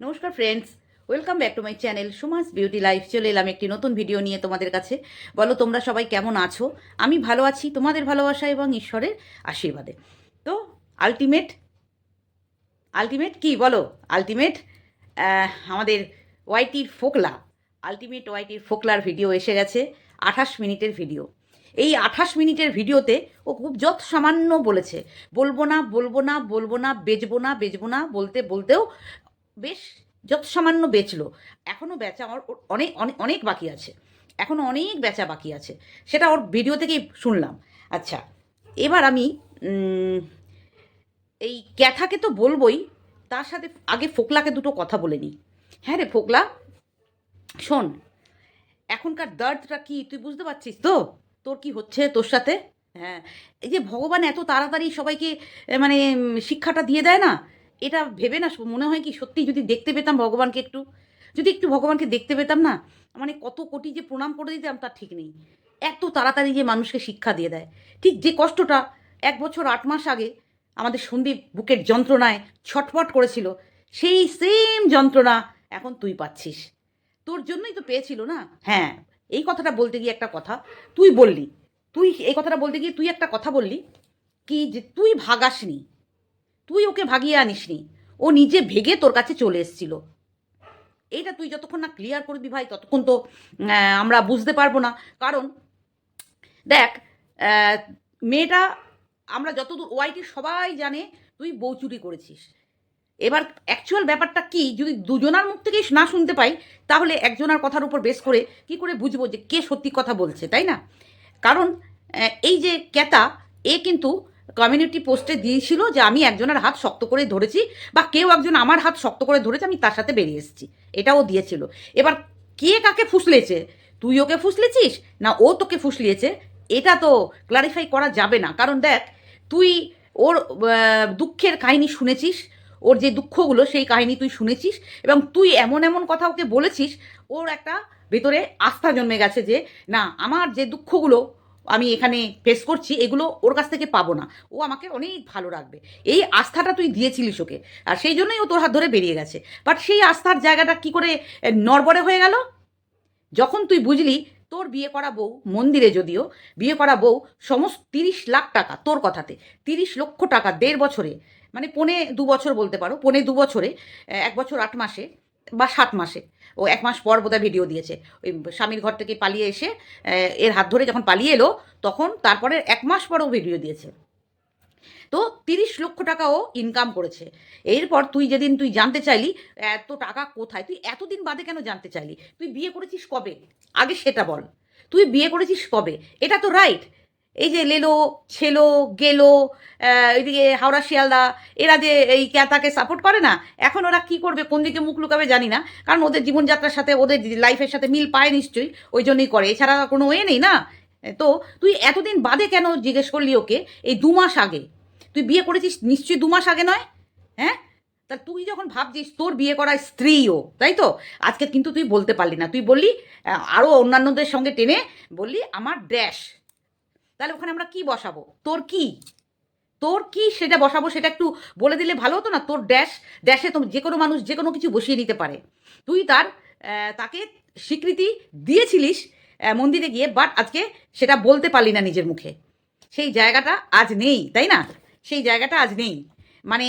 নমস্কার friends welcome back to my channel Suma's beauty life চলে এলাম একটি নতুন ভিডিও নিয়ে তোমাদের কাছে। বলো, তোমরা সবাই কেমন আছো? আমি ভালো আছি, তোমাদের ভালোবাসা এবং ঈশ্বরের আশীর্বাদে। তো আলটিমেট আলটিমেট কি? বলো আলটিমেট আমাদের ওয়াইটির ফোকলা আলটিমেট ওয়াইটির ফোকলার ভিডিও এসে গেছে, আঠাশ মিনিটের ভিডিও এই আঠাশ মিনিটের ভিডিওতে ও খুব যত সামান্য বলেছে, বলব না বলব না বলব না, বেচবো না বেচবো না, বলতে, বলতেও বেশ যত সামান্য বেচলো। এখনও বেচা আমার অনেক অনেক অনেক বাকি আছে। এখনও অনেক বেচা বাকি আছে। সেটা ওর ভিডিও থেকেই শুনলাম। আচ্ছা এবার আমি এই ক্যাথাকে তো বলবই, তার সাথে আগে ফোকলাকে দুটো কথা বলে নিই। হ্যাঁ রে ফোকলা, শোন, এখনকার দর্দটা কি, তুই বুঝতে পারছিস তো? তোর কি হচ্ছে তোর সাথে? হ্যাঁ এই যে ভগবান এত তাড়াতাড়ি সবাইকে মানে শিক্ষাটা দিয়ে দেয় না এটা ভেবে না, মনে হয় কি সত্যি যদি দেখতে পেতাম ভগবানকে একটু, যদি একটু ভগবানকে দেখতে পেতাম না মানে কত কোটি যে প্রণাম করে দিতাম তার ঠিক নেই। এত তাড়াতাড়ি যে মানুষকে শিক্ষা দিয়ে দেয়। ঠিক যে কষ্টটা এক বছর আট মাস আগে আমাদের সন্দীপ বুকের যন্ত্রণায় ছটফট করেছিল, সেই সেম যন্ত্রণা এখন তুই পাচ্ছিস। তোর জন্যই তো পেয়েছিল না? হ্যাঁ এই কথাটা বলতে গিয়ে একটা কথা, তুই বললি, তুই এই কথাটা বলতে গিয়ে তুই একটা কথা বললি, কি যে তুই ভাগাসনি তুই ওকে ভাগিয়ে আনিসনি। ও নিজে ভেগে তোর কাছে চলে এসেছিল। এইটা তুই যতক্ষণ না ক্লিয়ার করবি ভাই, ততক্ষণ তো আমরা বুঝতে পারব না। কারণ, দেখ মেয়েটা আমরা যতদূর ওয়াইটি সবাই জানে, তুই বউ চুরি করেছিস। এবার অ্যাকচুয়াল ব্যাপারটা কি, যদি দুজনার মুখ থেকেই না শুনতে পাই, তাহলে একজনের কথার উপর বেস করে কি করে বুঝব যে কে সত্যি কথা বলছে, তাই না? কারণ এই যে ক্যাতা, এ কিন্তু কমিউনিটি পোস্টে দিয়েছিল যে আমি একজনের হাত শক্ত করে ধরেছি বা কেউ একজন আমার হাত শক্ত করে ধরেছে, আমি তার সাথে বেরিয়ে এসেছি। এটাও দিয়েছিল। এবার কে কাকে ফুসলেছে? তুই ওকে ফুসলেছিস না ও তোকে ফুসলিয়েছে? এটা তো ক্লারিফাই করা যাবে না। কারণ দেখ, তুই ওর দুঃখের কাহিনী শুনেছিস, ওর যে দুঃখগুলো সেই কাহিনী তুই শুনেছিস এবং তুই এমন এমন কথা ওকে বলেছিস, ওর একটা ভেতরে আস্থা জন্মে গেছে যে, না, আমার যে দুঃখগুলো আমি এখানে ফেস করছি, এগুলো ওর কাছ থেকে পাবো না। ও আমাকে অনেক ভালো রাখবে। এই আস্থাটা তুই দিয়েছিলিস ওকে, আর সেই জন্যই ও তোর হাত ধরে বেরিয়ে গেছে। বাট সেই আস্থার জায়গাটা কি করে নড়বড়ে হয়ে গেল? যখন তুই বুঝলি তোর বিয়ে করা বউ, মন্দিরে যদিও, বিয়ে করা বউ সমস্ত তিরিশ লাখ টাকা তোর কথাতে, তিরিশ লক্ষ টাকা দেড় বছরে মানে পনে দু বছর বলতে পারো, পনে দু বছরে এক বছর আট মাসে বা সাত মাসে ও এক মাস পর বোধহয় ভিডিও দিয়েছে। ওই স্বামীর ঘর থেকে পালিয়ে এসে এর হাত ধরে যখন পালিয়ে এলো, তখন তারপরে এক মাস পরও ভিডিও দিয়েছে। তো তিরিশ লক্ষ টাকা ও ইনকাম করেছে। এরপর তুই যেদিন তুই জানতে চাইলি, এত টাকা কোথায়? তুই এতদিন বাদে কেন জানতে চাইলি? তুই বিয়ে করেছিস কবে? আগে সেটা বল। তুই বিয়ে করেছিস কবে? এটা তো রাইট এই যে লেলো, ছেলো, গেলো এদিকে হাওড়া, শিয়ালদা, এরা যে এই ক্যাতাকে সাপোর্ট করে না, এখন ওরা কি করবে, কোন দিকে মুখ লুকাবে জানি না, কারণ ওদের জীবনযাত্রার সাথে, ওদের লাইফের সাথে মিল পায় নিশ্চয়ই, ওই জন্যই করে, এছাড়া কোনো ওয়ে নেই না? তো, তুই এতদিন বাদে কেন জিজ্ঞেস করলি ওকে, এই দু মাস আগে? তুই বিয়ে করেছিস নিশ্চয়ই দু মাস আগে নয়? হ্যাঁ? তা তুই যখন ভাবছিস তোর বিয়ে করা স্ত্রীও, তাই তো? আজকে কিন্তু তুই বলতে পারলি না, তুই বললি আরও অন্যান্যদের সঙ্গে টেনে বললি, আমার ড্যাশ। তাহলে ওখানে আমরা কি বসাবো? তোর কি? তোর কি সেটা বসাবো সেটা একটু বলে দিলে ভালো হতো না? তোর ড্যাশ ড্যাশে তো যে কোনো মানুষ যে কোনো কিছু বসিয়ে দিতে পারে। তুই তার তাকে স্বীকৃতি দিয়েছিলিস মন্দিরে গিয়ে বাট আজকে সেটা বলতে পারলি না নিজের মুখে। সেই জায়গাটা আজ নেই, তাই না? সেই জায়গাটা আজ নেই। মানে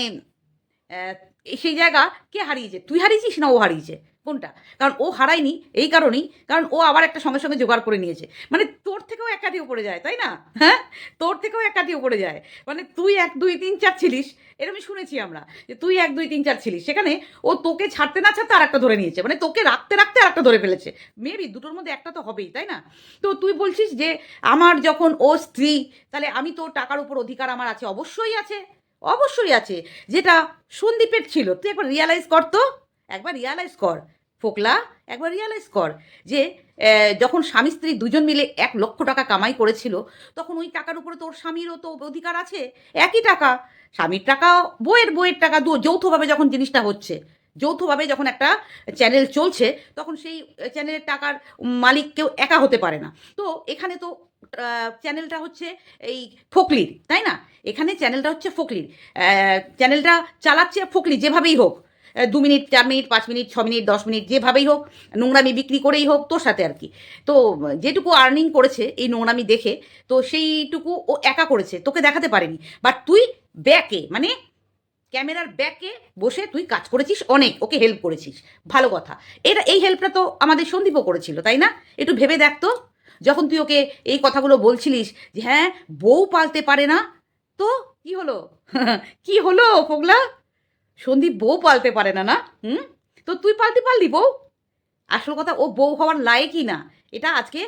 সেই জায়গা কে হারিয়েছে? তুই হারিয়েছিস না ও হারিয়েছে? কোনটা? কারণ ও হারায়নি এই কারণেই, কারণ ও আবার একটা সঙ্গে সঙ্গে জোগাড় করে নিয়েছে। মানে তোর থেকেও এক কাঠি উপরে যায়, তাই না? হ্যাঁ? তোর থেকেও এক কাঠি উপরে যায়। মানে তুই এক, দুই, তিন, চার ছিলিস এরকমই শুনেছি আমরা, যে তুই এক, দুই, তিন, চার ছিলিস। সেখানে ও তোকে ছাড়তে না ছাড়তে আর একটা ধরে নিয়েছে। মানে তোকে রাখতে রাখতে আর একটা ধরে ফেলেছে। মেবি দুটোর মধ্যে একটা তো হবেই, তাই না? তো তুই বলছিস যে আমার যখন ও স্ত্রী, তাহলে আমি তো টাকার উপর অধিকার আমার আছে? অবশ্যই আছে। অবশ্যই আছে। যেটা সন্দীপের ছিল, তুই একবার রিয়ালাইজ কর তো। একবার রিয়ালাইজ কর। ফোকলা, একবার রিয়ালাইজ কর যে যখন স্বামী স্ত্রী দুজন মিলে এক লক্ষ টাকা কামাই করেছিল, তখন ওই টাকার উপরে তোর স্বামীরও তো অধিকার আছে। একই টাকা। স্বামীর টাকা, বইয়ের বইয়ের টাকা দু, যৌথভাবে যখন জিনিসটা হচ্ছে, যৌথভাবে যখন একটা চ্যানেল চলছে, তখন সেই চ্যানেলের টাকার মালিক কেউ একা হতে পারে না। তো এখানে তো চ্যানেলটা হচ্ছে এই ফকলির, তাই না? এখানে চ্যানেলটা হচ্ছে ফকলির। চ্যানেলটা চালাচ্ছে ফকলি, যেভাবেই হোক। দু মিনিট, চার মিনিট, পাঁচ মিনিট, ছ মিনিট, দশ মিনিট, যেভাবেই হোক, নোংরামি বিক্রি করেই হোক, তোর সাথে আর কি। তো, যেটুকু আর্নিং করেছে এই নোংরামি দেখে, তো সেইটুকু ও একা করেছে, তোকে দেখাতে পারেনি। বাট তুই ব্যাকে মানে ক্যামেরার ব্যাকে বসে তুই কাজ করেছিস অনেক, ওকে হেল্প করেছিস। ভালো কথা। এটা এই হেল্পটা তো আমাদের সন্দীপও করেছিল, তাই না? একটু ভেবে দেখ তো। যখন তুই ওকে এই কথাগুলো বলছিলিস যে হ্যাঁ বউ পালতে পারে না? তো কি হলো? কি হলো, ফোগলা? সন্দীপ বউ পালতে পারে না না? হুম? তো তুই পালতে পারলি বউ? আসল কথা, ও বউ হওয়ার লায়কই না। এটা আজকে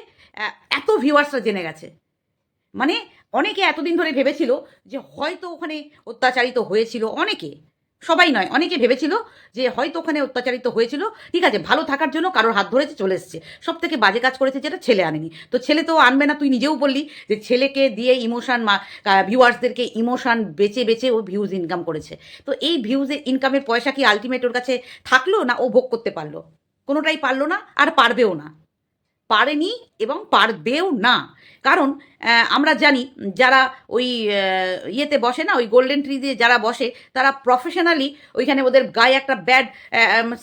এত ভিউয়ার্সরা জেনে গেছে। মানে অনেকে এতদিন ধরে ভেবেছিল যে হয়তো ওখানে অত্যাচারিত হয়েছিল, অনেকে। সবাই নয়, অনেকে ভেবেছিল যে হয়তো ওখানে অত্যাচারিত হয়েছিল। ঠিক আছে, ভালো থাকার জন্য কারোর হাত ধরেছে, চলে এসছে। সব থেকে বাজে কাজ করেছে যেটা ছেলে আনেনি। তো ছেলে তো আনবে না, তুই নিজেও বললি যে ছেলেকে দিয়ে ইমোশন ভিউয়ার্সদেরকে ইমোশন বেচে বেচে ও ভিউজ ইনকাম করেছে। তো এই ভিউজের ইনকামের পয়সা কি আলটিমেট ওর কাছে থাকল না ও ভোগ করতে পারল? কোনোটাই পারল না আর পারবেও না। পারেনি এবং পারবেও না। কারণ আমরা জানি যারা ওই ইয়েতে বসে না, ওই গোল্ডেন ট্রি দিয়ে যারা বসে, তারা প্রফেশনালি ওইখানে ওদের গায়ে একটা ব্যাড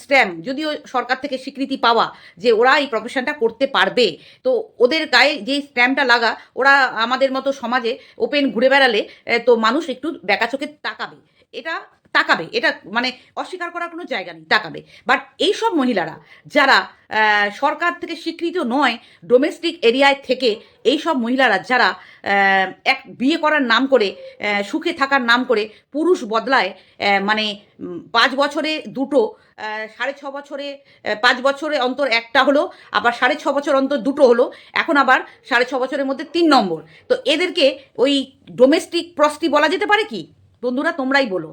স্ট্যাম্প যদিও সরকার থেকে স্বীকৃতি পাওয়া যে ওরা এই প্রফেশনটা করতে পারবে। তো ওদের গায়ে যে স্ট্যাম্পটা লাগা, ওরা আমাদের মতো সমাজে ওপেন ঘুরে বেড়ালে তো মানুষ একটু বেকা চোখে তাকাবে। এটা তাকাবে। এটা মানে অস্বীকার করার কোনো জায়গা নেই, তাকাবে। বাট এইসব মহিলারা যারা সরকার থেকে স্বীকৃত নয় ডোমেস্টিক এরিয়ায় থেকে এই সব মহিলারা যারা এক বিয়ে করার নাম করে সুখে থাকার নাম করে পুরুষ বদলায় মানে পাঁচ বছরে দুটো সাড়ে ছ বছরে পাঁচ বছরে অন্তর একটা হলো, আবার সাড়ে ছ বছর অন্তর দুটো হলো, এখন আবার সাড়ে ছ বছরের মধ্যে তিন নম্বর। তো এদেরকে ওই ডোমেস্টিক প্রস্টি বলা যেতে পারে কি? বন্ধুরা, তোমরাই বলো।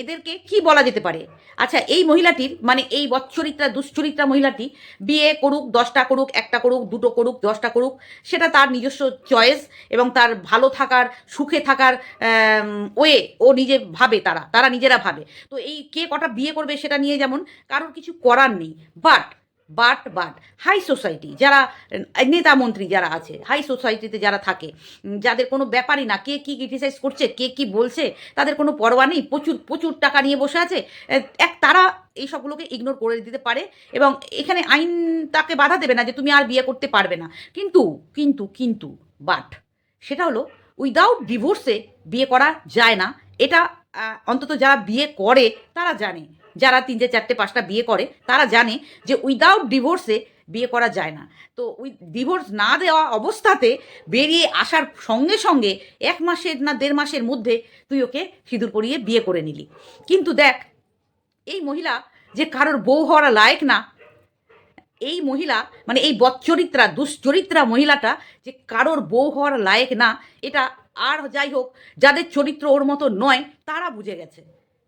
এদেরকে কি বলা যেতে পারে? আচ্ছা এই মহিলাটির মানে এই বৎসরিত্রা দুশ্চরিত্রা মহিলাটি বিয়ে করুক, দশটা করুক, একটা করুক, দুটো করুক, দশটা করুক, সেটা তার নিজস্ব চয়েস এবং তার ভালো থাকার, সুখে থাকার ওয়ে ও নিজে ভাবে তারা তারা নিজেরা ভাবে। তো এই কে কটা বিয়ে করবে সেটা নিয়ে যেমন কারোর কিছু করার নেই but but but high society যারা, নেতা মন্ত্রী যারা আছে হাই সোসাইটিতে যারা থাকে যাদের কোনো ব্যাপারই না, কে কী ক্রিটিসাইজ করছে, কে কি বলছে, তাদের কোনো পরোয়া নেই, প্রচুর প্রচুর টাকা নিয়ে বসে আছে এক, তারা এই সবগুলোকে ইগনোর করে দিতে পারে এবং এখানে আইন তাকে বাধা দেবে না যে তুমি আর বিয়ে করতে পারবে না। কিন্তু কিন্তু কিন্তু বাট সেটা হলো উইদাউট ডিভোর্সে বিয়ে করা যায় না, এটা অন্তত যারা বিয়ে করে, তারা জানে। যারা তিনটে চারটে পাঁচটা বিয়ে করে, তারা জানে যে উইদাউট ডিভোর্সে বিয়ে করা যায় না। তো উই ডিভোর্স না দেওয়া অবস্থাতে বেরিয়ে আসার সঙ্গে সঙ্গে এক মাসের না দেড় মাসের মধ্যে তুই ওকে সিঁদুর পরিয়ে বিয়ে করে নিলি। কিন্তু দেখ, এই মহিলা যে কারোর বউ হওয়ার লায়ক না, এই মহিলা মানে এই বচ্চরিত্রা দুশ্চরিত্রা মহিলাটা যে কারোর বউ হওয়ার লায়ক না, এটা আর যাই হোক, যাদের চরিত্র ওর মতো নয়, তারা বুঝে গেছে।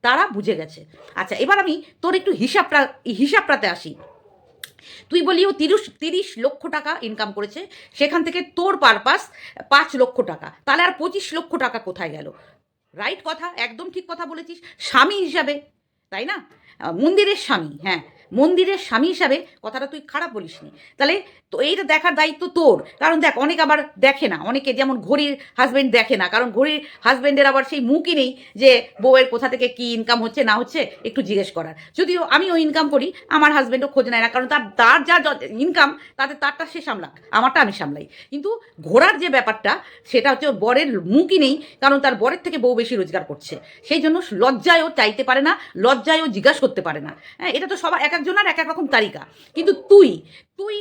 তারা বুঝে গেছে। আচ্ছা এবার আমি তোর একটু হিসাবটা, হিসাবটাতে আসি। তুই বলি ও তিরিশ তিরিশ লক্ষ টাকা ইনকাম করেছে, সেখান থেকে তোর পারপাস পাঁচ লক্ষ টাকা। তাহলে আর পঁচিশ লক্ষ টাকা কোথায় গেল? রাইট কথা, একদম ঠিক কথা বলেছিস, স্বামী হিসাবে, তাই না? মন্দিরের স্বামী হ্যাঁ। মন্দিরের স্বামী হিসাবে কথাটা তুই খারাপ বলিসনি। তাহলে তো এইটা দেখার দায়িত্ব তোর। কারণ দেখ, অনেক আবার দেখে না। অনেকে যেমন ঘড়ির হাজব্যান্ড দেখে না। কারণ ঘড়ির হাজব্যান্ডের আবার সেই মুখই নেই যে বউয়ের কোথা থেকে কি ইনকাম হচ্ছে, না হচ্ছে, একটু জিজ্ঞেস করার। যদিও আমিও ইনকাম করি, আমার হাজবেন্ডও খোঁজ নেয় না। কারণ তার তার যা ইনকাম তাতে তারটা সে সামলাক। আমারটা আমি সামলাই। কিন্তু ঘোরার যে ব্যাপারটা, সেটা হচ্ছে বরের মুখই নেই। কারণ তার বরের থেকে বউ বেশি রোজগার করছে। সেই জন্য লজ্জায়ও চাইতে পারে না, লজ্জায়ও জিজ্ঞাসা করতে পারে না। হ্যাঁ এটা তো সবাই এক একজনের এক এক রকম তালিকা। কিন্তু তুই তুই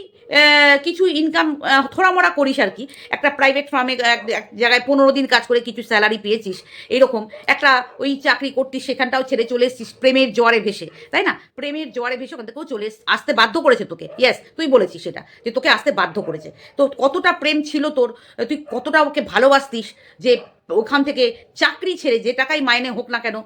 কিছু ইনকাম থোড়া মোড়া করিস আর কি। একটা প্রাইভেট ফার্মে এক জায়গায় পনেরো দিন কাজ করে কিছু স্যালারি পেয়েছিস। এরকম একটা ওই চাকরি করতিস, সেখানটাও ছেড়ে চলে এসছিস, প্রেমের জোয়ারে ভেসে, তাই না? প্রেমের জোয়ারে ভেসে ওখান থেকেও চলে আসতে বাধ্য করেছে তোকে। ইয়েস তুই বলেছিস সেটা, যে তোকে আসতে বাধ্য করেছে। তো কতটা প্রেম ছিল তোর, তুই কতটা ওকে ভালোবাসতিস, যে ওখান থেকে চাকরি ছেড়ে যে টাকাই মাইনে হোক না কেন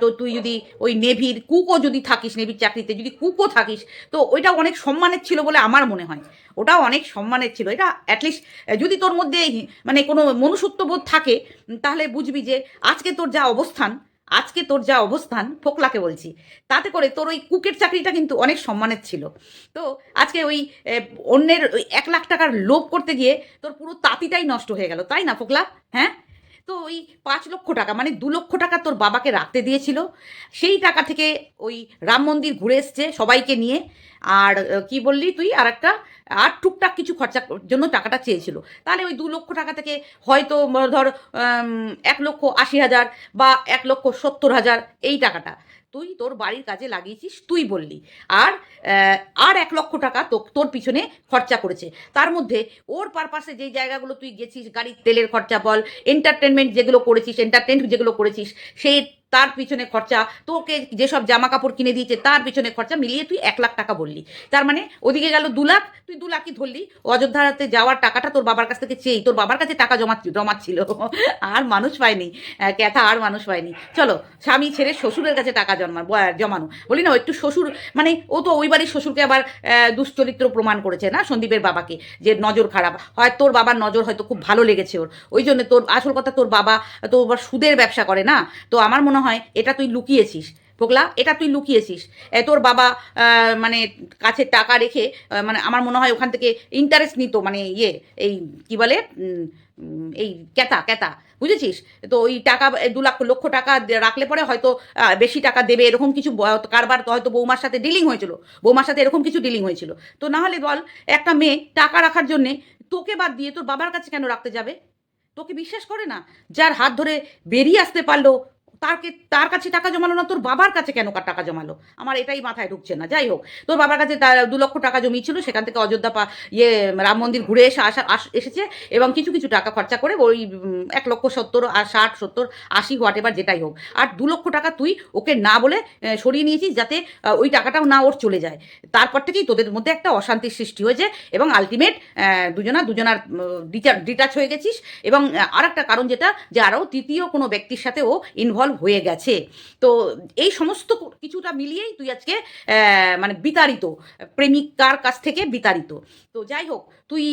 তো তুই যদি ওই নেভির কুকও যদি থাকিস, নেভির চাকরিতে যদি কুকও থাকিস, তো ওইটা অনেক সম্মানের ছিল বলে আমার মনে হয়। ওটাও অনেক সম্মানের ছিল। এটা অ্যাটলিস্ট যদি তোর মধ্যে মানে কোনো মনুষ্যত্ববোধ থাকে, তাহলে বুঝবি যে আজকে তোর যা অবস্থান, আজকে তোর যা অবস্থান, ফোকলাকে বলছি, তাতে করে তোর ওই কুকের চাকরিটা কিন্তু অনেক সম্মানের ছিল। তো আজকে ওই অন্যের ওই এক লাখ টাকার লোভ করতে গিয়ে তোর পুরো তাঁতিটাই নষ্ট হয়ে গেল, তাই না ফোকলা? হ্যাঁ? তো ওই পাঁচ লক্ষ টাকা মানে দু লক্ষ টাকা তোর বাবাকে রাখতে দিয়েছিল। সেই টাকা থেকে ওই রাম মন্দির ঘুরে এসছে সবাইকে নিয়ে। আর কি বললি তুই? আর একটা, আর টুকটাক কিছু খরচার জন্য টাকাটা চেয়েছিল। তাহলে ওই দু লক্ষ টাকা থেকে হয়তো ধর এক লক্ষ আশি হাজার বা এক লক্ষ সত্তর হাজার এই টাকাটা। তুই তোর বাড়ির কাজে লাগিয়েছিস, তুই বললি। আর আর এক লক্ষ টাকা তোর পিছনে খরচা করেছে। তার মধ্যে ওর পারপাসে যেই জায়গাগুলো তুই গেছিস, গাড়ির তেলের খরচা বল এন্টারটেনমেন্ট যেগুলো করেছিস এন্টারটেন যেগুলো করেছিস সেই তার পিছনে খরচা, তোকে যেসব জামা কাপড় কিনে দিয়েছে তার পিছনে খরচা মিলিয়ে তুই এক লাখ টাকা বললি। তার মানে ওদিকে গেল দু লাখ, তুই দু লাখই ধরলি। অযোধ্যাতে যাওয়ার টাকাটা তোর বাবার কাছ থেকে চেয়েই, তোর বাবার কাছে টাকা জমা জমাচ্ছিল আর মানুষ পায়নি। ক্যাথা আর মানুষ পায়নি। চলো, স্বামী ছেড়ে শ্বশুরের কাছে টাকা জন্মা জমানো। বলি না একটু শ্বশুর মানে ও তো ওই বাড়ির শ্বশুরকে আবার দুশ্চরিত্র প্রমাণ করেছে না সন্দীপের বাবাকে, যে নজর খারাপ। হয় তোর বাবার নজর হয়তো খুব ভালো লেগেছে ওর। ওই জন্য তোর, আসল কথা তোর বাবা তো সুদের ব্যবসা করে না। তো আমার মনে হয় এটা তুই লুকিয়েছিস পোকলা এটা তুই লুকিয়েছিস। তোর বাবা মানে কাছে টাকা রেখে মানে আমার মনে হয় ওখান থেকে ইন্টারেস্ট নিত মানে ইয়ে এই কি বলে এই ক্যাতা ক্যাতা, বুঝেছিস? তো ওই টাকা, দু লাখ, লক্ষ টাকা রাখলে পরে হয়তো বেশি টাকা দেবে, এরকম কিছু কারবার হয়তো বৌমার সাথে ডিলিং হয়েছিল, বৌমার সাথে এরকম কিছু ডিলিং হয়েছিল। তো না হলে বল, একটা মেয়ে টাকা রাখার জন্যে তোকে বাদ দিয়ে তোর বাবার কাছে কেন রাখতে যাবে? তোকে বিশ্বাস করে না? যার হাত ধরে বেরিয়ে আসতে পারল তাকে তার কাছে টাকা জমালো না, তোর বাবার কাছে কেন টাকা জমালো? আমার এটাই মাথায় ঢুকছে না, যাই হোক। তোর বাবার কাছে তার দু লক্ষ টাকা জমিয়েছিল, সেখান থেকে অযোধ্যা পা ইয়ে রাম মন্দির ঘুরে এসে আস- এসেছে এবং কিছু কিছু টাকা খরচা করে ওই এক লক্ষ সত্তর আর ষাট, সত্তর, আশি হোয়াট এবার যেটাই হোক। আর দু লক্ষ টাকা তুই ওকে না বলে সরিয়ে নিয়েছিস যাতে ওই টাকাটাও না ওর চলে যায়। তারপর থেকেই তোদের মধ্যে একটা অশান্তির সৃষ্টি হয়েছে এবং আলটিমেট দুজনা, দুজনার ডিটাচ হয়ে গেছিস এবং আর একটা কারণ যেটা যে আরও তৃতীয় কোনো ব্যক্তির সাথে ও ইনভলভ হয়ে গেছে। তো এই সমস্ত কিছুটা মিলিয়েই তুই আজকে মানে বিতাড়িত, প্রেমিকার কাছ থেকে বিতাড়িত। তো যাই হোক, তুই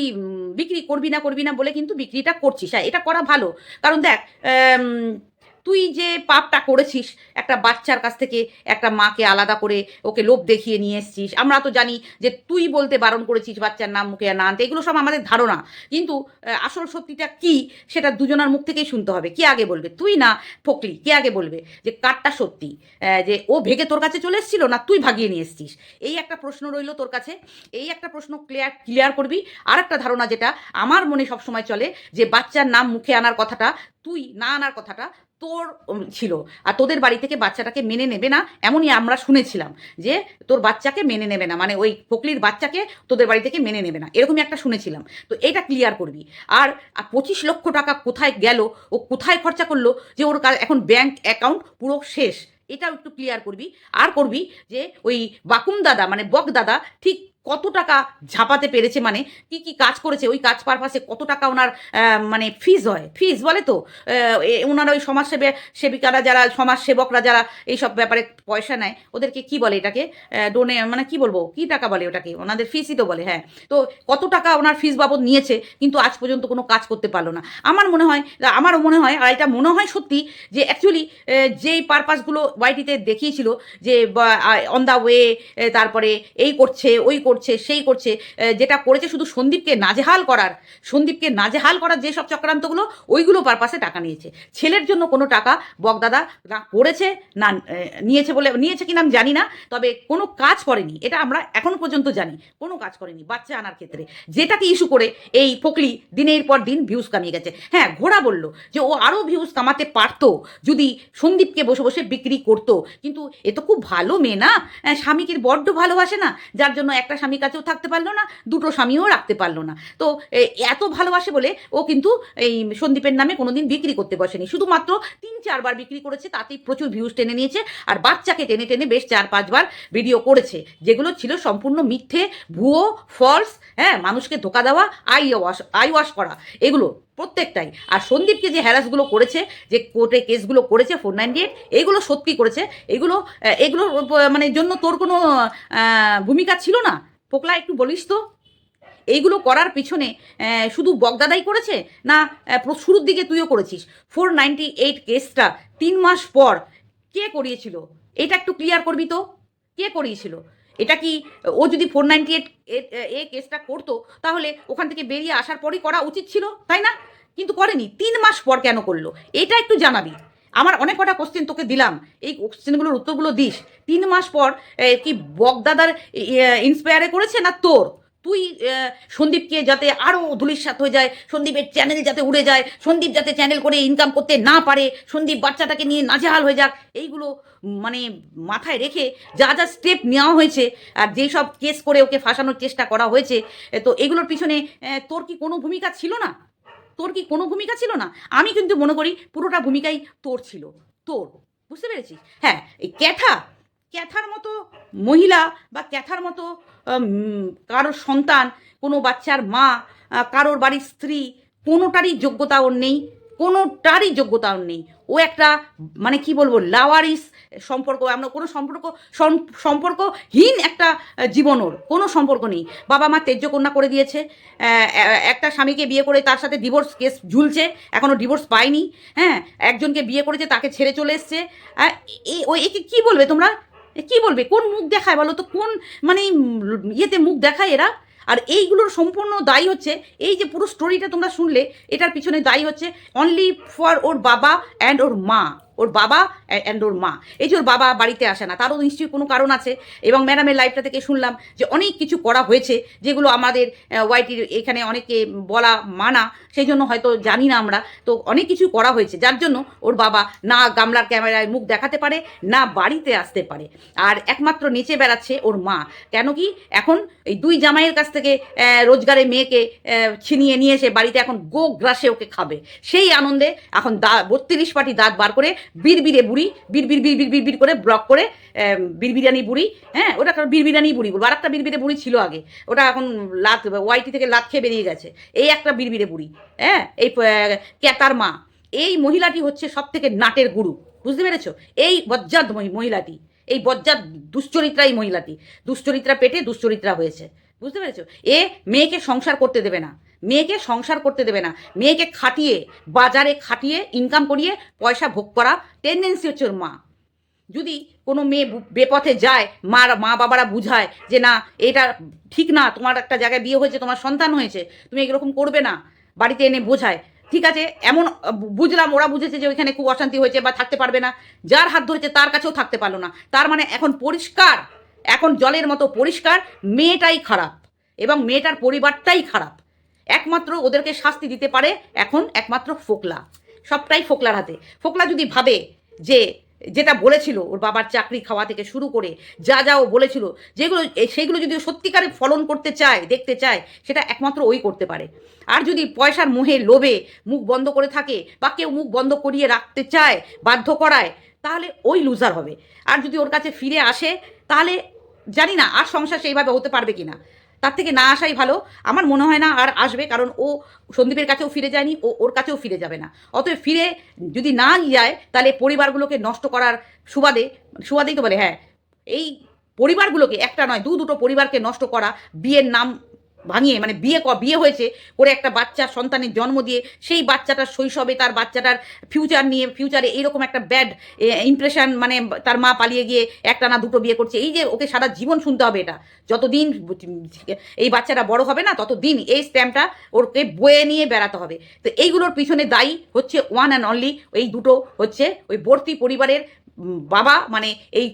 বিক্রি করবি না করবি না বলে কিন্তু বিক্রিটা করছিস। হ্যাঁ এটা করা ভালো। কারণ দেখ তুই যে পাপটা করেছিস, একটা বাচ্চার কাছ থেকে একটা মাকে আলাদা করে ওকে লোভ দেখিয়ে নিয়ে এসছিস। আমরা তো জানি যে তুই বলতে বারণ করেছিস বাচ্চার নাম, মুখে না আনতে। এগুলো সব আমাদের ধারণা। কিন্তু আসল সত্যিটা কি সেটা দুজনার মুখ থেকেই শুনতে হবে। কে আগে বলবে? তুই না ফকলি? কে আগে বলবে যে কারটা সত্যি? যে ও ভেগে তোর কাছে চলে এসেছিল না তুই ভাগিয়ে নিয়ে এসছিস? এই একটা প্রশ্ন রইল তোর কাছে। এই একটা প্রশ্ন ক্লিয়ার ক্লিয়ার করবি। আর একটা ধারণা যেটা আমার মনে সবসময় চলে যে বাচ্চার নাম মুখে আনার কথাটা তুই না আনার কথাটা তোর ছিল। আর তোদের বাড়ি থেকে বাচ্চাটাকে মেনে নেবে না, এমনই আমরা শুনেছিলাম যে তোর বাচ্চাকে মেনে নেবে না। মানে ওই ফকলির বাচ্চাকে তোদের বাড়ি থেকে মেনে নেবে না। এরকমই একটা শুনেছিলাম। তো এটা ক্লিয়ার করবি। আর পঁচিশ লক্ষ টাকা কোথায় গেল? ও কোথায় খরচা করল? যে ওর এখন ব্যাংক অ্যাকাউন্ট পুরো শেষ। এটাও একটু ক্লিয়ার করবি। আর করবি যে ওই বাকুম দাদা মানে বক দাদা, ঠিক কত টাকা ঝাপাতে পেরেছে মানে? কি কি কাজ করেছে? ওই কাজ পারপাসে কত টাকা ওনার মানে ফিজ হয়? ফিজ বলে তো? ওনারা ওই সমাজসেবে, সেবিকারা যারা, সমাজসেবকরা যারা এইসব ব্যাপারে পয়সা নেয়, ওদেরকে কি বলে এটাকে? ডোনে মানে কি বলব? কি টাকা বলে ওটাকে? ওনাদের ফিসই তো বলে হ্যাঁ। তো কত টাকা ওনার ফিজ বাবদ নিয়েছে, কিন্তু আজ পর্যন্ত কোনো কাজ করতে পারল না। আমার মনে হয়, আমারও মনে হয়, আর এটা মনে হয় সত্যি, যে অ্যাকচুয়ালি যেই পারপাসগুলো ওয়াইটিতে দেখিয়েছিল, যে অন দ্য ওয়ে তারপরে এই করছে, ওই করছে সেই করছে যেটা করেছে শুধু সন্দীপকে নাজেহাল করার, সন্দীপকে নাজেহাল করার যেসব চক্রান্তগুলো, ওইগুলো পারপাসে টাকা নিয়েছে। ছেলের জন্য কোনো টাকা বকদাদা না করেছে, না নিয়েছে বলে, নিয়েছে কিনা আমি জানি না, তবে কোনো কাজ করেনি, এটা আমরা এখনও পর্যন্ত জানি, কোনো কাজ করেনি বাচ্চা আনার ক্ষেত্রে। যেটাকে ইস্যু করে এই ফকলি দিনের পর দিন ভিউজ কামিয়ে গেছে। হ্যাঁ ঘোড়া বলল যে ও আরও ভিউজ কামাতে পারতো, যদি সন্দীপকে বসে বসে বিক্রি করতো। কিন্তু এ তো খুব ভালো মেয়ে না স্বামীকে বড্ড ভালোবাসে না, যার জন্য একটা স্বামীর কাছেও থাকতে পারল না, দুটো স্বামীও রাখতে পারল না। তো এত ভালোবাসে বলে ও কিন্তু এই সন্দীপের নামে কোনোদিন বিক্রি করতে বসেনি। শুধুমাত্র তিন, চারবার বিক্রি করেছে, তাতেই প্রচুর ভিউজ টেনে নিয়েছে আর বাচ্চাকে টেনে টেনে বেশ চার, পাঁচবার ভিডিও করেছে। যেগুলো ছিল সম্পূর্ণ মিথ্যে, ভুয়ো ফলস হ্যাঁ মানুষকে ধোকা দেওয়া আই ওয়াশ আই ওয়াশ করা, এগুলো প্রত্যেকটাই। আর সন্দীপকে যে হ্যারাসগুলো করেছে, যে কোর্টে কেসগুলো করেছে ফোর নাইনটি এইট এগুলো সত্যি করেছে। এগুলো এগুলোর মানে জন্য তোর কোনো ভূমিকা ছিল না? পোকলা, একটু বলিস তো। এইগুলো করার পিছনে শুধু বগদাদাই করেছে না শুরুর দিকে তুইও করেছিস? ফোর নাইনটি এইট কেসটা তিন মাস পর কে করিয়েছিল? এটা একটু ক্লিয়ার করবি তো? কে করিয়েছিল? এটা কি ও যদি ফোর নাইনটি এইট এ কেসটা করতো, তাহলে ওখান থেকে বেরিয়ে আসার পরই করা উচিত ছিল, তাই না? কিন্তু করেনি, তিন মাস পর কেন করল? এটা একটু জানাবি। আমার অনেক কটা কোশ্চেন তোকে দিলাম। এই কোশ্চেনগুলোর উত্তরগুলো দিস। তিন মাস পর কি বগদাদার ইন্সপায়ারে করেছে না তোর? তুই সন্দীপকে যাতে আরও ধুলিস্বাত হয়ে যায়, সন্দীপের চ্যানেল যাতে উড়ে যায়, সন্দীপ যাতে চ্যানেল করে ইনকাম করতে না পারে, সন্দীপ বাচ্চাটাকে নিয়ে নাজেহাল হয়ে যাক, এইগুলো মানে মাথায় রেখে যা যা স্টেপ নেওয়া হয়েছে, আর যেই সব কেস করে ওকে ফাঁসানোর চেষ্টা করা হয়েছে তো এগুলোর পিছনে তোর কি কোনো ভূমিকা ছিল না? তোর কি কোনো ভূমিকা ছিল না? আমি কিন্তু মনে করি পুরোটা ভূমিকাই তোর ছিল। তোর, বুঝতে পেরেছিস? হ্যাঁ এই ক্যাথা, ক্যাথার মতো মহিলা বা ক্যাথার মতো কারোর সন্তান, কোনো বাচ্চার মা কারোর বাড়ির স্ত্রী, কোনোটারই যোগ্যতা ওর নেই। কোনোটারই যোগ্যতা নেই। ও একটা মানে কি বলব, লাওয়ারিস সম্পর্ক, আমরা কোনো সম্পর্ক সম্পর্কহীন একটা জীবন ওর, কোনো সম্পর্ক নেই। বাবা মা তেজ্য কন্যা করে দিয়েছে একটা স্বামীকে বিয়ে করে তার সাথে ডিভোর্স কেস ঝুলছে এখনও ডিভোর্স পায়নি হ্যাঁ? একজনকে বিয়ে করেছে, তাকে ছেড়ে চলে এসছে। ওই একে কী বলবে তোমরা? কি বলবে? কোন মুখ দেখায় বলো তো? কোন মানে ইয়েতে মুখ দেখায় এরা? আর এইগুলোর সম্পূর্ণ দায়ী হচ্ছে, এই যে পুরো স্টোরিটা তোমরা শুনলে, এটার পিছনে দায়ী হচ্ছে অনলি ফর ওর বাবা অ্যান্ড ওর মা। ওর বাবা অ্যান্ড ওর মা। এই যে ওর বাবা বাড়িতে আসে না তারও নিশ্চয়ই কোনো কারণ আছে। এবং ম্যাডামের লাইফটা থেকে শুনলাম যে অনেক কিছু করা হয়েছে যেগুলো আমাদের ওয়াইটির এখানে অনেকে বলা মানা সেই জন্য হয়তো জানি না আমরা। তো অনেক কিছু করা হয়েছে যার জন্য ওর বাবা না গামলার ক্যামেরায় মুখ দেখাতে পারে না বাড়িতে আসতে পারে। আর একমাত্র নেচে বেড়াচ্ছে ওর মা। কেন কি? এখন এই দুই জামাইয়ের কাছ থেকে আহ, রোজগারে মেয়েকে ছিনিয়ে নিয়ে এসে বাড়িতে এখন গো গ্রাসে ওকে খাবে। সেই আনন্দে এখন দা বত্রিশ পাটি দাঁত বার করে বিড়বিড়ে বুড়ি, বিড়বিড় বিড়বিড় বিড়বিড় করে ব্লক করে বিড়বিড়ানি বুড়ি হ্যাঁ ওটা একটা বিড়বিড়ানি বুড়ি বলব। আর একটা বিড়বিড়ে বুড়ি ছিল আগে, ওটা এখন লাত, ওয়াইটি থেকে লাত খেয়ে বেরিয়ে গেছে। এই একটা বিড়বিড়ে বুড়ি হ্যাঁ এই ক্যাতার মা। এই মহিলাটি হচ্ছে সব থেকে নাটের গুরু, বুঝতে পেরেছ? এই বজ্জাত মহিলাটি, এই বজ্জাত দুশ্চরিত্রা এই মহিলাটি। দুশ্চরিত্রা পেটে দুশ্চরিত্রা হয়েছে, বুঝতে পেরেছ? এ মেয়েকে সংসার করতে দেবে না। মেয়েকে সংসার করতে দেবে না। মেয়েকে খাটিয়ে, বাজারে খাটিয়ে ইনকাম করিয়ে, পয়সা ভোগ করা টেন্ডেন্সি হচ্ছে ওর মা। যদি কোনো মেয়ে বেপথে যায়, মার, মা বাবারা বুঝায় যে না, এটা ঠিক না, তোমার একটা জায়গায় বিয়ে হয়েছে, তোমার সন্তান হয়েছে, তুমি এরকম করবে না, বাড়িতে এনে বোঝায়। ঠিক আছে, এমন, বুঝলাম, ওরা বুঝেছে যে ওইখানে খুব অশান্তি হয়েছে বা থাকতে পারবে না, যার হাত ধরেছে তার কাছেও থাকতে পারল না। তার মানে এখন পরিষ্কার, এখন জলের মতো পরিষ্কার, মেয়েটাই খারাপ এবং মেয়েটার পরিবারটাই খারাপ। একমাত্র ওদেরকে শাস্তি দিতে পারে এখন একমাত্র ফোকলা। সবটাই ফোকলার হাতে। ফোকলা যদি ভাবে যে যেটা বলেছিল ওর বাবার চাকরি খাওয়া থেকে শুরু করে যা যা ও বলেছিল, যেগুলো সেইগুলো যদি সত্যিকারে ফলন করতে চায়, দেখতে চায়, সেটা একমাত্র ওই করতে পারে। আর যদি পয়সার মোহে লোভে মুখ বন্ধ করে থাকে বা কেউ মুখ বন্ধ করিয়ে রাখতে চায়, বাধ্য করায়, তাহলে ওই লুজার হবে। আর যদি ওর কাছে ফিরে আসে, তাহলে জানি না আর সংসার সেইভাবে হতে পারবে কি না তার থেকে না আসাই ভালো। আমার মনে হয় না আর আসবে, কারণ ও সন্দীপের কাছেও ফিরে যায়নি, ও ওর কাছেও ফিরে যাবে না। অতএব ফিরে যদি না যায়, তাহলে পরিবারগুলোকে নষ্ট করার সুবাদে, সুবাদেই তো বলে হ্যাঁ এই পরিবারগুলোকে, একটা নয় দু দুটো পরিবারকে নষ্ট করা, বিয়ের নাম ভাঙিয়ে মানে বিয়ে বিয়ে হয়েছে করে একটা বাচ্চা সন্তানের জন্ম দিয়ে সেই বাচ্চাটার শৈশবে তার বাচ্চাটার ফিউচার নিয়ে ফিউচারে এইরকম একটা ব্যাড ইমপ্রেশন মানে তার মা পালিয়ে গিয়ে একটা না দুটো বিয়ে করছে। এই যে ওকে সারা জীবন শুনতে হবে এটা। যতদিন এই বাচ্চাটা বড় হবে না, ততদিন এই স্ট্যাম্পটা ওরকে বয়ে নিয়ে বেড়াতে হবে। তো এইগুলোর পিছনে দায়ী হচ্ছে ওয়ান অ্যান্ড অনলি এই দুটো হচ্ছে ওই বর্তি পরিবারের বাবা মানে এই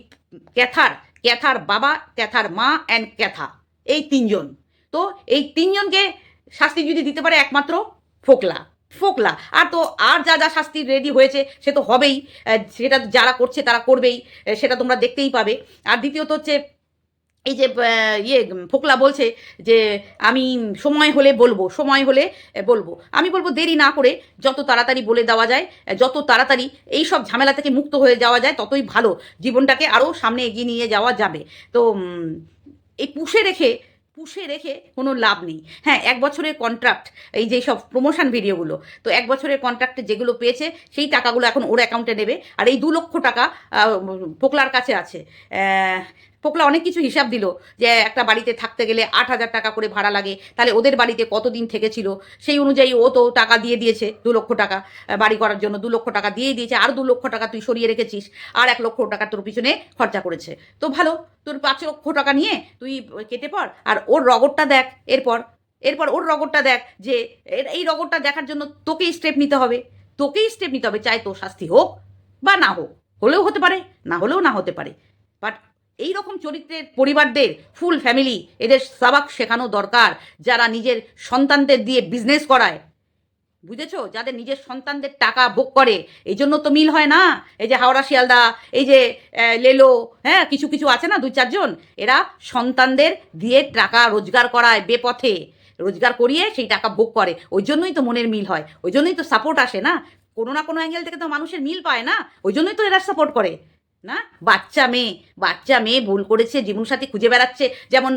ক্যাথার ক্যাথার বাবা, ক্যাথার মা অ্যান্ড ক্যাথা। এই তিনজন। তো এই তিনজনকে শাস্তি যদি দিতে পারে একমাত্র ফোকলা ফোকলা। আর তো আর যা যা শাস্তি রেডি হয়েছে, সে তো হবেই। সেটা যারা করছে তারা করবেই। সেটা তোমরা দেখতেই পাবে। আর দ্বিতীয়ত হচ্ছে, এই যে ইয়ে ফোকলা বলছে যে, আমি সময় হলে বলব, সময় হলে বলব। আমি বলব দেরি না করে যত তাড়াতাড়ি বলে দেওয়া যায় যত তাড়াতাড়ি এই সব ঝামেলা থেকে মুক্ত হয়ে যাওয়া যায়, ততই ভালো। জীবনটাকে আরও সামনে এগিয়ে নিয়ে যাওয়া যাবে। তো এই পুষে রেখে পুষে রেখে কোনো লাভ নেই। হ্যাঁ এক বছরের কন্ট্রাক্ট এই যে সব প্রমোশন ভিডিওগুলো তো এক বছরের কন্ট্রাক্টে যেগুলো পেয়েছে, সেই টাকাগুলো এখন ওর অ্যাকাউন্টে নেবে। আর এই দু লক্ষ টাকা ফোকলার কাছে আছে। পোকলা অনেক কিছু হিসাব দিল যে একটা বাড়িতে থাকতে গেলে আট হাজার টাকা করে ভাড়া লাগে। তাহলে ওদের বাড়িতে কতদিন থেকেছিল? সেই অনুযায়ী ও তো টাকা দিয়ে দিয়েছে, দু লক্ষ টাকা বাড়ি করার জন্য দু লক্ষ টাকা দিয়েই দিয়েছে, আর দু লক্ষ টাকা তুই সরিয়ে রেখেছিস, আর এক লক্ষ টাকা তোর পিছনে খরচা করেছে। তো ভালো, তোর পাঁচ লক্ষ টাকা নিয়ে তুই কেটে পড়, আর ওর রগরটা দেখ এরপর এরপর ওর রগরটা দেখ যে এই রগরটা দেখার জন্য তোকেই স্টেপ নিতে হবে। তোকেই স্টেপ নিতে হবে, চাই তোর শাস্তি হোক বা না হোক। হলেও হতে পারে, না হলেও না হতে পারে। বাট এই রকম চরিত্রের পরিবারদের ফুল ফ্যামিলি এদের সাবাক শেখানো দরকার, যারা নিজের সন্তানদের দিয়ে বিজনেস করায়। বুঝেছ? যাদের নিজের সন্তানদের টাকা ভোগ করে। এই জন্য তো মিল হয় না। এই যে হাওড়া শিয়ালদা, এই যে লেলো হ্যাঁ কিছু কিছু আছে না, দুই চারজন? এরা সন্তানদের দিয়ে টাকা রোজগার করায় বেপথে। রোজগার করিয়ে সেই টাকা ভোগ করে। ওই জন্যই তো মনের মিল হয়। ওই জন্যই তো সাপোর্ট আসে না। কোনো না কোনো অ্যাঙ্গেল থেকে তো মানুষের মিল পায় না। ওই জন্যই তো এরা সাপোর্ট করে। না? বাচ্চা মেয়ে বাচ্চা মেয়ে ভুল করেছে জীবনসাথী খুঁজে বেড়াচ্ছে। যেমন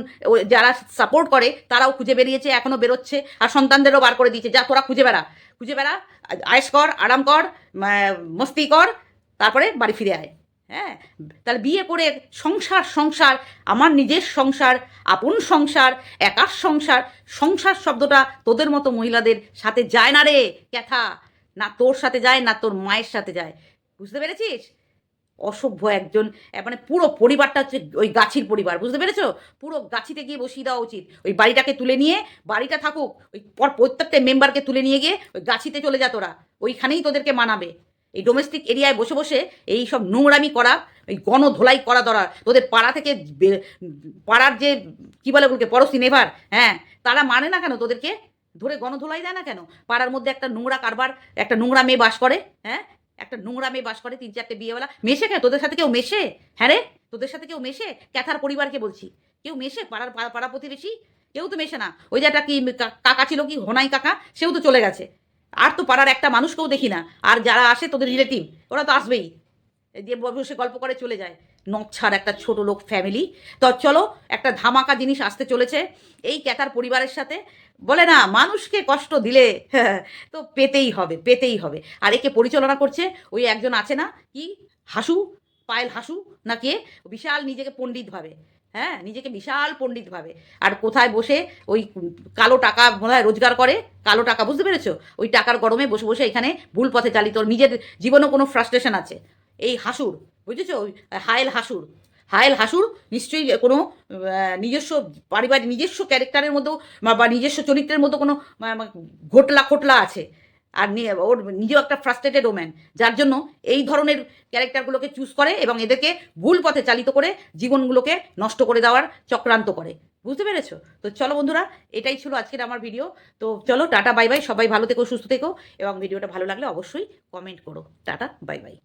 যারা সাপোর্ট করে, তারাও খুঁজে বেরিয়েছে এখনও বেরোচ্ছে। আর সন্তানদেরও বার করে দিয়েছে। যা, তোরা খুঁজে বেড়া। খুঁজে বেড়া, আয়েস কর, আরাম কর মস্তি কর, তারপরে বাড়ি ফিরে আয়। হ্যাঁ? তাহলে বিয়ে করে সংসার সংসার, আমার নিজের সংসার, আপন সংসার, একার সংসার সংসার শব্দটা তোদের মতো মহিলাদের সাথে যায় না রে, ক্যাথা। না তোর সাথে যায়, না তোর মায়ের সাথে যায়। বুঝতে পেরেছিস? অসভ্য একজন মানে পুরো পরিবারটা হচ্ছে ওই গাছির পরিবার, বুঝতে পেরেছ? পুরো গাছিতে গিয়ে বসিয়ে দেওয়া উচিত। ওই বাড়িটাকে তুলে নিয়ে, বাড়িটা থাকুক, ওই পর প্রত্যেকটা মেম্বারকে তুলে নিয়ে গিয়ে ওই গাছিতে চলে যা তোরা, ওইখানেই তোদেরকে মানাবে। এই ডোমেস্টিক এরিয়ায় বসে বসে এই সব নোংরামি করা ওই গণধোলাই করা দরা তোদের পাড়া থেকে পাড়ার যে, কী বলে ওগুলোকে, পড়োশি নেভার হ্যাঁ তারা মানে না কেন তোদেরকে? ধরে গণধোলাই দেয় না কেন? পাড়ার মধ্যে একটা নোংরা কারবার, একটা নোংরা মেয়ে বাস করে হ্যাঁ একটা নোংরা মেয়ে বাস করে তিন চারটে বিয়েওয়ালা মেশে কেন? তোদের সাথে কেউ মেশে? হ্যাঁ রে? তোদের সাথে কেউ মেশে? ক্যাথার পরিবারকে বলছি। কেউ মেশে? পাড়ার পাড়া প্রতিবেশী? কেউ তো মেশে না। ওই যে একটা কা- কাকা ছিল কি? হোনাই কাকা? সেও তো চলে গেছে। আর তো পাড়ার একটা মানুষকেও দেখি না। আর যারা আসে তোদের রিলেটিভ ওরা তো আসবেই। যে বসে গল্প করে চলে যায়। নচ্ছার একটা ছোট লোক ফ্যামিলি তো চলো, একটা ধামাকা জিনিস আসতে চলেছে। এই ক্যাতার পরিবারের সাথে। বলে না, মানুষকে কষ্ট দিলে তো পেতেই হবে পেতেই হবে। আর একে পরিচালনা করছে ওই একজন আছে না, কি? হাসু, পায়েল হাসু না কে? বিশাল নিজেকে পণ্ডিত ভাবে। হ্যাঁ নিজেকে বিশাল পণ্ডিত ভাবে। আর কোথায় বসে ওই কালো টাকা বোধহয় রোজগার করে? কালো টাকা, বুঝতে পেরেছ? ওই টাকার গরমে বসে বসে এখানে ভুল পথে চালিত। নিজের জীবনেও কোনো ফ্রাস্ট্রেশন আছে। এই হাসুর বুঝেছ? ওই হায়েল হাসুর। হায়েল হাসুর নিশ্চয়ই কোনো নিজস্ব পারিবারিক, নিজস্ব ক্যারেক্টারের মধ্যেও বা- নিজস্ব চরিত্রের মধ্যে কোনো ঘোটলা খোটলা আছে। আর ওর নিজেও একটা ফ্রাস্ট্রেটেড ওম্যান যার জন্য এই ধরনের ক্যারেক্টারগুলোকে চুজ করে এবং এদেরকে ভুল পথে চালিত করে জীবনগুলোকে নষ্ট করে দেওয়ার চক্রান্ত করে। বুঝতে পেরেছ? তো চলো বন্ধুরা, এটাই ছিল আজকের আমার ভিডিও তো চলো, টাটা বাই বাই সবাই ভালো থেকো, সুস্থ থেকো এবং ভিডিওটা ভালো লাগলে অবশ্যই কমেন্ট করো। Tata bye bye